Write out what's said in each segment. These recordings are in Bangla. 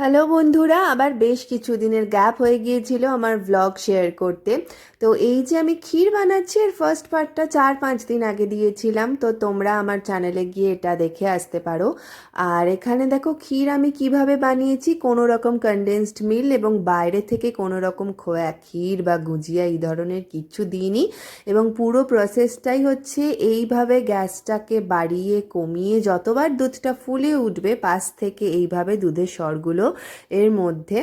হ্যালো বন্ধুরা, আবার বেশ কিছু দিনের গ্যাপ হয়ে গিয়েছিল আমার ভ্লগ শেয়ার করতে। তো এই যে আমি ক্ষীর বানাচ্ছি, এর ফার্স্ট পার্টটা চার পাঁচ দিন আগে দিয়েছিলাম, তো তোমরা আমার চ্যানেলে গিয়ে এটা দেখে আসতে পারো। আর এখানে দেখো ক্ষীর আমি কীভাবে বানিয়েছি, কোনো রকম কনডেন্সড মিল এবং বাইরে থেকে কোনো রকম খোয়া ক্ষীর বা গুজিয়া এই ধরনের কিচ্ছু দিইনি। এবং পুরো প্রসেসটাই হচ্ছে এইভাবে গ্যাসটাকে বাড়িয়ে কমিয়ে যতবার দুধটা ফুলে উঠবে, পাশ থেকে এইভাবে দুধের স্বরগুলো এর মধ্যে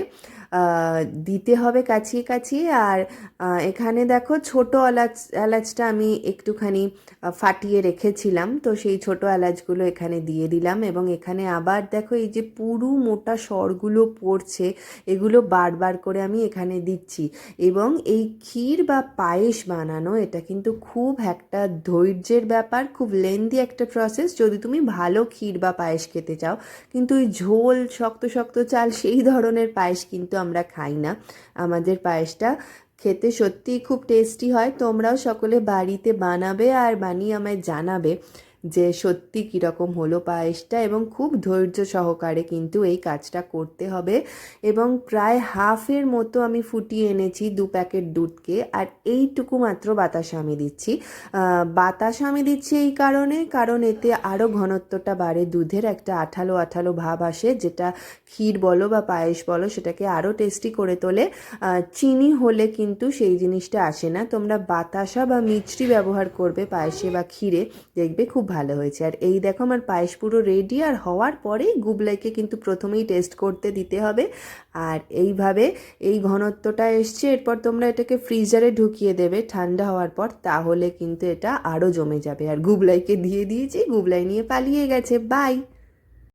দিতে হবে কাছিয়ে কাছিয়ে। আর এখানে দেখো ছোট এলাচ, এলাচটা আমি একটুখানি ফাটিয়ে রেখেছিলাম। তো সেই ছোট এলাচগুলো এখানে দিয়ে দিলাম এবং এখানে আবার দেখো এই যে পুরু মোটা স্বরগুলো পড়ছে, এগুলো বারবার করে আমি এখানে দিচ্ছি। এবং এই ক্ষীর বা পায়েস বানানো, এটা কিন্তু খুব একটা ধৈর্যের ব্যাপার, খুব লেন্দি একটা প্রসেস যদি তুমি ভালো ক্ষীর বা পায়েস খেতে চাও, কিন্তু ওই ঝোল শক্ত শক্ত চাল, সেই ধরনের পায়েস কিন্তু আমরা খাই না। আমাদের পায়েসটা খেতে সত্যিই খুব টেস্টি হয়। তোমরাও সকলে বাড়িতে বানাবে আর বানিয়ে আমায় জানাবে। যে সত্যি কীরকম হলো পায়েসটা এবং খুব ধৈর্য সহকারে কিন্তু এই কাজটা করতে হবে। এবং প্রায় হাফের মতো আমি ফুটিয়ে এনেছি দু প্যাকেট দুধকে আর এইটুকু মাত্র বাতাসা আমি দিচ্ছি। বাতাসা আমি দিচ্ছি এই কারণে, কারণ এতে আরও ঘনত্বটা বাড়ে, দুধের একটা আঠালো আঠালো ভাব আসে, যেটা ক্ষীর বলো বা পায়েস বলো সেটাকে আরও টেস্টি করে তোলে। চিনি হলে কিন্তু সেই জিনিসটা আসে না। তোমরা বাতাসা বা মিষ্টি ব্যবহার করবে পায়েসে বা ক্ষীরে, দেখবে খুব ভালো হয়েছে। আর এই দেখো আমার পায়েস পুরো রেডি আর হওয়ার পরেই গুবলাইকে কিন্তু প্রথমেই টেস্ট করতে দিতে হবে। আর এইভাবে এই ঘনত্বটা এসছে, এরপর তোমরা এটাকে ফ্রিজারে ঢুকিয়ে দেবে ঠান্ডা হওয়ার পর, তাহলে কিন্তু এটা আরও জমে যাবে। আর গুবলাইকে দিয়ে দিয়েছি, গুবলাই নিয়ে পালিয়ে গেছে। বাই